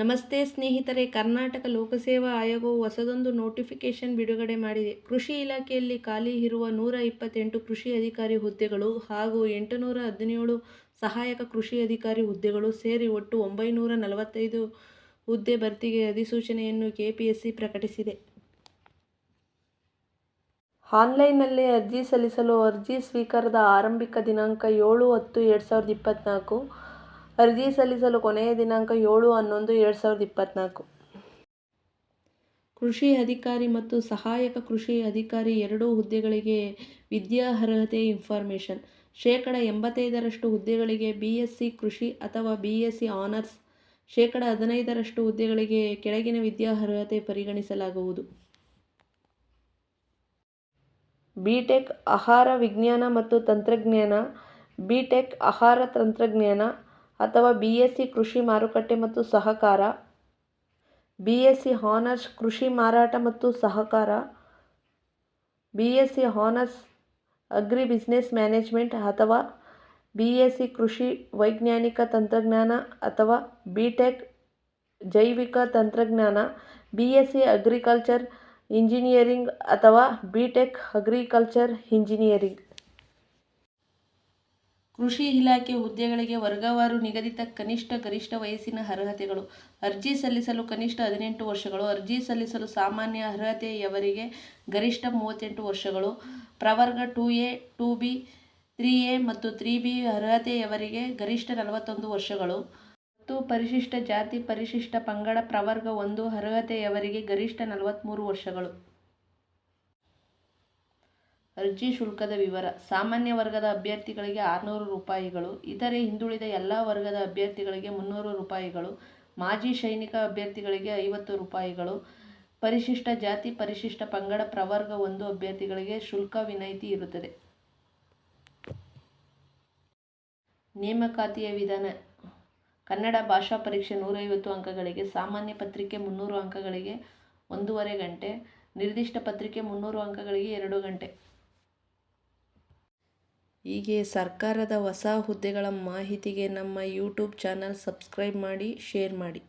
ನಮಸ್ತೆ ಸ್ನೇಹಿತರೆ, ಕರ್ನಾಟಕ ಲೋಕಸೇವಾ ಆಯೋಗವು ಹೊಸದೊಂದು ನೋಟಿಫಿಕೇಶನ್ ಬಿಡುಗಡೆ ಮಾಡಿದೆ ಕೃಷಿ ಇಲಾಖೆಯಲ್ಲಿ ಖಾಲಿ ಇರುವ ನೂರ ಇಪ್ಪತ್ತೆಂಟು ಕೃಷಿ ಅಧಿಕಾರಿ ಹುದ್ದೆಗಳು ಹಾಗೂ ಎಂಟುನೂರ ಹದಿನೇಳು ಸಹಾಯಕ ಕೃಷಿ ಅಧಿಕಾರಿ ಹುದ್ದೆಗಳು ಸೇರಿ ಒಟ್ಟು ಒಂಬೈನೂರ ನಲವತ್ತೈದು ಹುದ್ದೆ ಭರ್ತಿಗೆ ಅಧಿಸೂಚನೆಯನ್ನು ಕೆಪಿಎಸ್ಸಿ ಪ್ರಕಟಿಸಿದೆ. ಆನ್ಲೈನ್ನಲ್ಲೇ ಅರ್ಜಿ ಸಲ್ಲಿಸಲು ಅರ್ಜಿ ಸ್ವೀಕಾರದ ಆರಂಭಿಕ ದಿನಾಂಕ ಏಳು ಹತ್ತು ಎರಡು ಸಾವಿರದ ಇಪ್ಪತ್ನಾಲ್ಕು. ಅರ್ಜಿ ಸಲ್ಲಿಸಲು ಕೊನೆಯ ದಿನಾಂಕ ಏಳು ಹನ್ನೊಂದು ಎರಡು ಸಾವಿರದ ಇಪ್ಪತ್ನಾಲ್ಕು. ಕೃಷಿ ಅಧಿಕಾರಿ ಮತ್ತು ಸಹಾಯಕ ಕೃಷಿ ಅಧಿಕಾರಿ ಎರಡೂ ಹುದ್ದೆಗಳಿಗೆ ವಿದ್ಯಾರ್ಹತೆ ಇನ್ಫಾರ್ಮೇಷನ್. ಶೇಕಡ ಎಂಬತ್ತೈದರಷ್ಟು ಹುದ್ದೆಗಳಿಗೆ ಬಿ ಎಸ್ ಸಿ ಕೃಷಿ ಅಥವಾ ಬಿ ಎಸ್ ಸಿ ಆನರ್ಸ್. ಶೇಕಡ ಹದಿನೈದರಷ್ಟು ಹುದ್ದೆಗಳಿಗೆ ಕೆಳಗಿನ ವಿದ್ಯಾರ್ಹತೆ ಪರಿಗಣಿಸಲಾಗುವುದು. ಬಿಟೆಕ್ ಆಹಾರ ವಿಜ್ಞಾನ ಮತ್ತು ತಂತ್ರಜ್ಞಾನ, ಬಿಟೆಕ್ ಆಹಾರ ತಂತ್ರಜ್ಞಾನ ಅಥವಾ ಬಿಎಸ್ಸಿ ಕೃಷಿ ಮಾರುಕಟ್ಟೆ ಮತ್ತು ಸಹಕಾರ. ಬಿಎಸ್ಸಿ ಹಾನರ್ಸ್ ಕೃಷಿ ಮಾರಾಟ ಮತ್ತು ಸಹಕಾರ. BSc honours agri business management ಅಥವಾ ಬಿಎಸ್ಸಿ ಕೃಷಿ ವೈಜ್ಞಾನಿಕ ತಂತ್ರಜ್ಞಾನ ಅಥವಾ ಬಿಟೆಕ್ ಜೈವಿಕ ತಂತ್ರಜ್ಞಾನ. ಬಿಎಸ್ಸಿ ಅಗ್ರಿಕಲ್ಚರ್ ಇಂಜಿನಿಯರಿಂಗ್ ಅಥವಾ ಬಿಟೆಕ್ ಅಗ್ರಿಕಲ್ಚರ್ ಇಂಜಿನಿಯರಿಂಗ್. ಕೃಷಿ ಇಲಾಖೆ ಹುದ್ದೆಗಳಿಗೆ ವರ್ಗವಾರು ನಿಗದಿತ ಕನಿಷ್ಠ ಗರಿಷ್ಠ ವಯಸ್ಸಿನ ಅರ್ಹತೆಗಳು. ಅರ್ಜಿ ಸಲ್ಲಿಸಲು ಕನಿಷ್ಠ ಹದಿನೆಂಟು ವರ್ಷಗಳು. ಅರ್ಜಿ ಸಲ್ಲಿಸಲು ಸಾಮಾನ್ಯ ಅರ್ಹತೆಯವರಿಗೆ ಗರಿಷ್ಠ ಮೂವತ್ತೆಂಟು ವರ್ಷಗಳು. ಪ್ರವರ್ಗ two A, two B, three A ಮತ್ತು ತ್ರೀ ಬಿ ಅರ್ಹತೆಯವರಿಗೆ ಗರಿಷ್ಠ ನಲವತ್ತೊಂದು ವರ್ಷಗಳು ಮತ್ತು ಪರಿಶಿಷ್ಟ ಜಾತಿ, ಪರಿಶಿಷ್ಟ ಪಂಗಡ ಪ್ರವರ್ಗ ಒಂದು ಅರ್ಹತೆಯವರಿಗೆ ಗರಿಷ್ಠ ನಲವತ್ತ್ಮೂರು ವರ್ಷಗಳು. ಅರ್ಜಿ ಶುಲ್ಕದ ವಿವರ: ಸಾಮಾನ್ಯ ವರ್ಗದ ಅಭ್ಯರ್ಥಿಗಳಿಗೆ ಆರುನೂರು ರೂಪಾಯಿಗಳು. ಇತರೆ ಹಿಂದುಳಿದ ಎಲ್ಲ ವರ್ಗದ ಅಭ್ಯರ್ಥಿಗಳಿಗೆ ಮುನ್ನೂರು ರೂಪಾಯಿಗಳು. ಮಾಜಿ ಸೈನಿಕ ಅಭ್ಯರ್ಥಿಗಳಿಗೆ ಐವತ್ತು ರೂಪಾಯಿಗಳು. ಪರಿಶಿಷ್ಟ ಜಾತಿ, ಪರಿಶಿಷ್ಟ ಪಂಗಡ ಪ್ರವರ್ಗ ಒಂದು ಅಭ್ಯರ್ಥಿಗಳಿಗೆ ಶುಲ್ಕ ವಿನಾಯಿತಿ ಇರುತ್ತದೆ. ನೇಮಕಾತಿಯ ವಿಧಾನ ಕನ್ನಡ ಭಾಷಾ ಪರೀಕ್ಷೆ ನೂರೈವತ್ತು ಅಂಕಗಳಿಗೆ. ಸಾಮಾನ್ಯ ಪತ್ರಿಕೆ ಮುನ್ನೂರು ಅಂಕಗಳಿಗೆ ಒಂದೂವರೆ ಗಂಟೆ. ನಿರ್ದಿಷ್ಟ ಪತ್ರಿಕೆ ಮುನ್ನೂರು ಅಂಕಗಳಿಗೆ ಎರಡು ಗಂಟೆ. ಹೀಗೆ ಸರ್ಕಾರದ ಹೊಸ ಹುದ್ದೆಗಳ ಮಾಹಿತಿಗೆ ನಮ್ಮ ಯೂಟ್ಯೂಬ್ ಚಾನಲ್ ಸಬ್ಸ್ಕ್ರೈಬ್ ಮಾಡಿ, ಶೇರ್ ಮಾಡಿ.